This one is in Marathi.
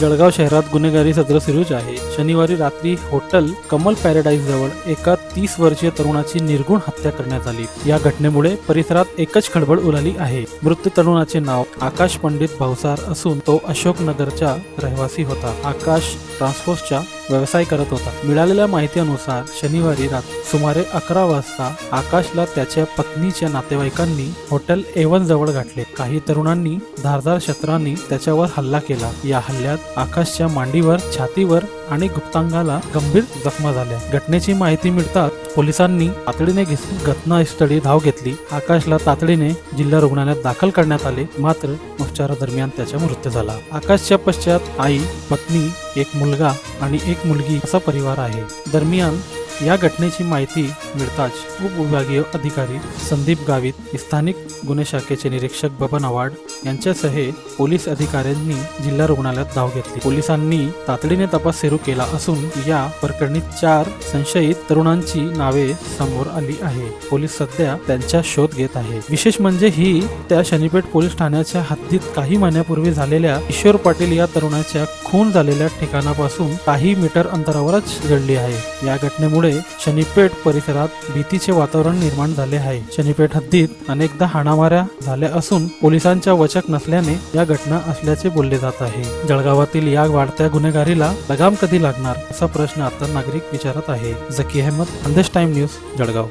जळगाव शहरात गुन्हेगारी सत्र सुरूच आहे. शनिवारी रात्री हॉटेल कमल पॅराडाईज जवळ एका तीस वर्षीय तरुणाची निर्गुण हत्या करण्यात आली. या घटनेमुळे परिसरात एकच खळबळ उडाली आहे. मृत तरुणाचे नाव आकाश पंडित भावसार असून तो अशोकनगरचा रहिवासी होता. आकाश ट्रान्सफोर्सच्या व्यवसाय करत होता. मिळालेल्या माहितीनुसार शनिवारी रात्री सुमारे अकरा वाजता आकाशला त्याच्या पत्नीच्या नातेवाईकांनी हॉटेल एवन जवळ गाठले. काही तरुणांनी धारदार शस्त्रांनी त्याच्यावर हल्ला केला. या हल्ल्यात आकाशच्या मांडीवर छातीवर आणि गुप्तांगाला गंभीर जखमा झाल्या. घटनेची माहिती मिळताच पोलिसांनी तातडीने घटनास्थळी धाव घेतली. आकाशला तातडीने जिल्हा रुग्णालयात दाखल करण्यात आले. मात्र उपचारादरम्यान त्याचा मृत्यू झाला. आकाशच्या पश्चात आई पत्नी एक मुलगा आणि एक मुलगी असा परिवार आहे. दरम्यान या घटनेची माहिती मिळताच उपविभागीय अधिकारी संदीप गावित स्थानिक गुन्हे शाखेचे निरीक्षक बबन आव्हाड यांच्यासह पोलीस अधिकाऱ्यांनी जिल्हा रुग्णालयात धाव घेतली. पोलिसांनी तातडीने तपास सुरू केला असून या प्रकरणी चार संशयित तरुणांची नावे समोर आली आहे. पोलीस सध्या त्यांचा शोध घेत आहे. विशेष म्हणजे ही त्या शनीपेठ पोलीस ठाण्याच्या हद्दीत काही महिन्यापूर्वी झालेल्या किशोर पाटील या तरुणाच्या खून झालेल्या ठिकाणापासून काही मीटर अंतरावरच घडली आहे. या घटनेमुळे शनीपेठ परिसरात भीतीचे वातावरण निर्माण झाले आहे. शनीपेठ हद्दीत अनेकदा हाणामाऱ्या झाल्या असून पोलिसांच्या वचक नसल्याने या घटना असल्याचे बोलले जात आहे. जळगावातील या वाढत्या गुन्हेगारीला लगाम कधी लागणार असा प्रश्न आता नागरिक विचारत आहे. Zaki Ahmad Andesh time news Jalgaon.